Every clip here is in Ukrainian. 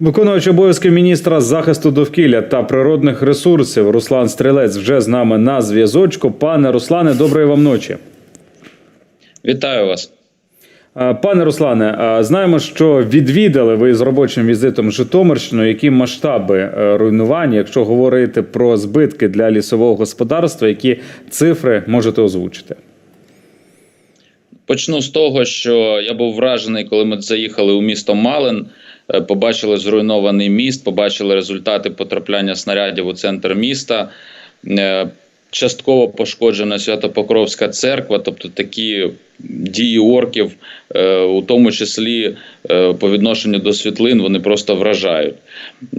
Виконувач обов'язки міністра захисту довкілля та природних ресурсів Руслан Стрілець вже з нами на зв'язочку. Пане Руслане, доброї вам ночі. Вітаю вас. Пане Руслане, знаємо, що відвідали ви з робочим візитом Житомирщину. Які масштаби е, руйнування, якщо говорити про збитки для лісового господарства, які цифри можете озвучити? Почну з того, що я був вражений, коли ми заїхали у місто Малин. Е, Побачили зруйнований міст, побачили результати потрапляння снарядів у центр міста. Частково пошкоджена Святопокровська церква, тобто такі дії орків, е, у тому числі е, по відношенню до світлин, вони просто вражають.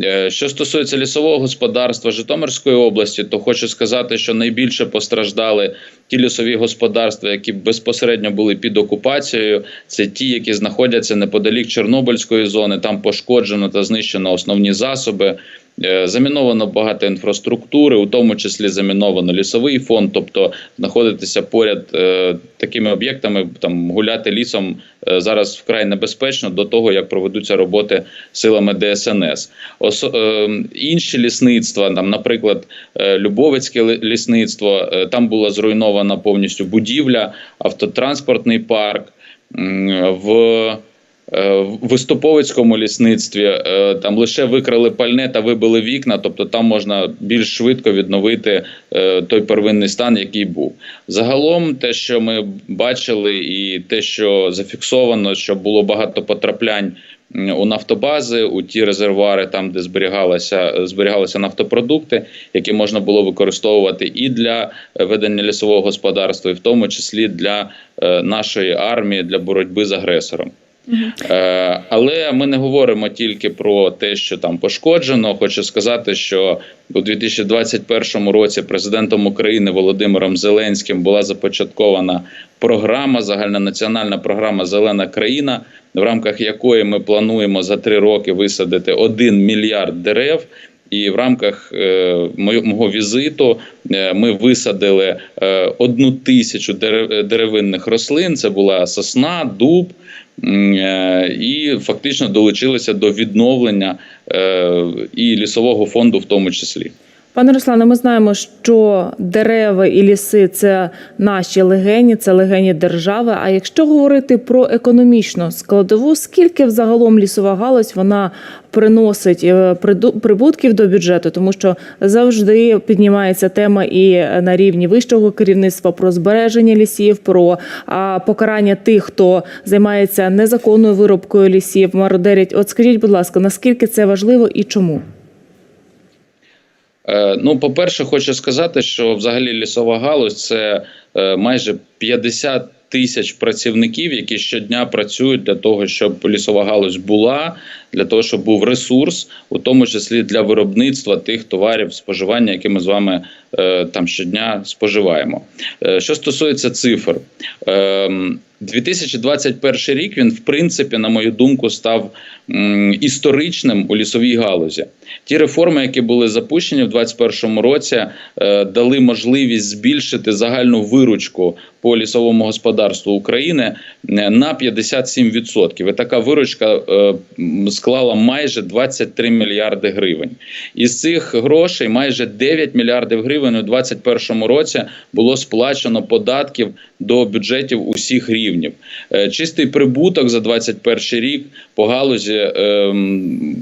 Е, Що стосується лісового господарства Житомирської області, то хочу сказати, що найбільше постраждали ті лісові господарства, які безпосередньо були під окупацією. Це ті, які знаходяться неподалік Чорнобильської зони. Там пошкоджено та знищено основні засоби. Е, Заміновано багато інфраструктури, у тому числі заміновано лісовий фонд, тобто знаходитися поряд е, такими об'єктами, там гуляти лісом е, зараз вкрай небезпечно до того, як проведуться роботи силами ДСНС. Осо, е, інші лісництва, там, наприклад, Любовицьке лісництво, там була зруйнована повністю будівля, автотранспортний парк. В в Виступовицькому лісництві е, там лише викрали пальне та вибили вікна, тобто там можна більш швидко відновити е, той первинний стан, який був. Загалом, те, що ми бачили, і те, що зафіксовано, що було багато потраплянь у нафтобази, у ті резервуари, там де зберігалися, зберігалися нафтопродукти, які можна було використовувати і для е, ведення лісового господарства, і в тому числі для е, нашої армії для боротьби з агресором. Е, Але ми не говоримо тільки про те, що там пошкоджено. Хочу сказати, що у 2021 році президентом України Володимиром Зеленським була започаткована програма, загальнонаціональна програма Зелена країна, в рамках якої ми плануємо за три роки висадити 1 мільярд дерев. І в рамках е, мого візиту е, ми висадили е, одну тисячу деревинних рослин. Це була сосна, дуб, і фактично долучилися до відновлення і лісового фонду, в тому числі. Пане Руслане, ми знаємо, що дерева і ліси це наші легені, це легені держави. А якщо говорити про економічну складову, скільки взагалом лісова галузь вона приносить е, прибутків до бюджету, тому що завжди піднімається тема і на рівні вищого керівництва про збереження лісів, про покарання тих, хто займається незаконною виробкою лісів, мародерять. От скажіть, будь ласка, наскільки це важливо і чому? Е, Ну, по-перше, хочу сказати, що взагалі лісова галузь це е, майже 50 тисяч працівників, які щодня працюють для того, щоб лісова галузь була, для того, щоб був ресурс, у тому числі для виробництва тих товарів споживання, які ми з вами е, там щодня споживаємо. Е, Що стосується цифр, ем, 2021 рік він, в принципі, на мою думку, став історичним у лісовій галузі. Ті реформи, які були запущені в 2021 році, е, дали можливість збільшити загальну виручку по лісовому господарству України на 57%. І така виручка м, склала майже 23 мільярди гривень. Із цих грошей майже 9 мільярдів гривень у 2021 році було сплачено податків до бюджетів усіх рівнів. Е, Чистий прибуток за 2021 рік по галузі ем,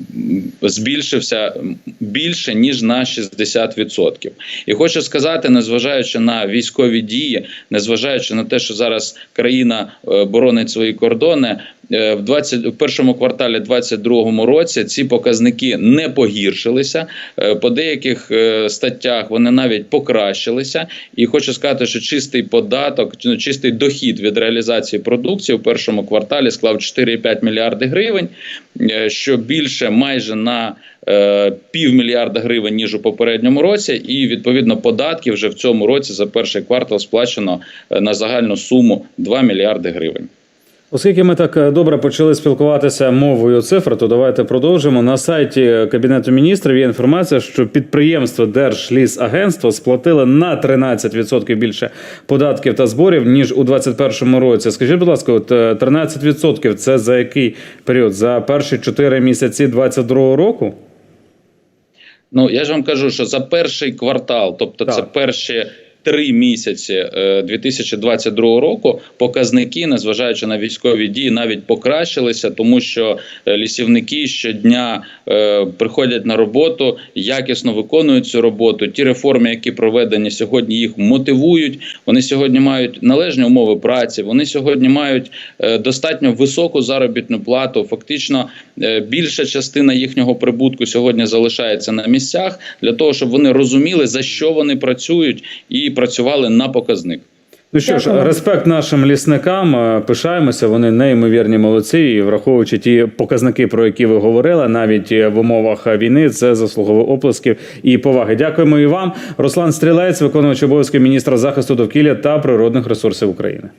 збільшився більше ніж на 60%. І хочу сказати, незважаючи на військові дії, незважаючи на те, що зараз країна е, боронить свої кордони. Е, В 20, в першому кварталі 2022 році ці показники не погіршилися. Е, По деяких е, статтях вони навіть покращилися. І хочу сказати, що чистий податок, ну, чистий дохід від реалізації продукції в першому кварталі склав 4,5 мільярди гривень, що більше майже на півмільярда гривень ніж у попередньому році, і відповідно податки вже в цьому році за перший квартал сплачено на загальну суму 2 мільярди гривень. Оскільки ми так е, добре почали спілкуватися мовою цифр, то давайте продовжимо. На сайті Кабінету міністрів є інформація, що підприємство Держлісагентство сплатило на 13% більше податків та зборів ніж у 2021 році. Скажіть, будь ласка, от е, 13% – це за який період? За перші 4 місяці 2022 року? Ну я ж вам кажу, що за перший квартал, тобто це Так. перші три місяці е, 2022 року, показники, незважаючи на військові дії, навіть покращилися, тому що е, лісівники щодня е, приходять на роботу, якісно виконують цю роботу. Ті реформи, які проведені сьогодні, їх мотивують. Вони сьогодні мають належні умови праці. Вони сьогодні мають е, достатньо високу заробітну плату. Фактично, е, більша частина їхнього прибутку сьогодні залишається на місцях для того, щоб вони розуміли за що вони працюють і працювали на показник. Ну що ж, респект нашим лісникам. е, Пишаємося, вони неймовірні молодці. І враховуючи ті показники, про які ви говорили, навіть е, в умовах війни, це заслуговує оплесків і поваги. Дякуємо і вам. Руслан Стрілець, виконувач обов'язків міністра захисту довкілля та природних ресурсів України.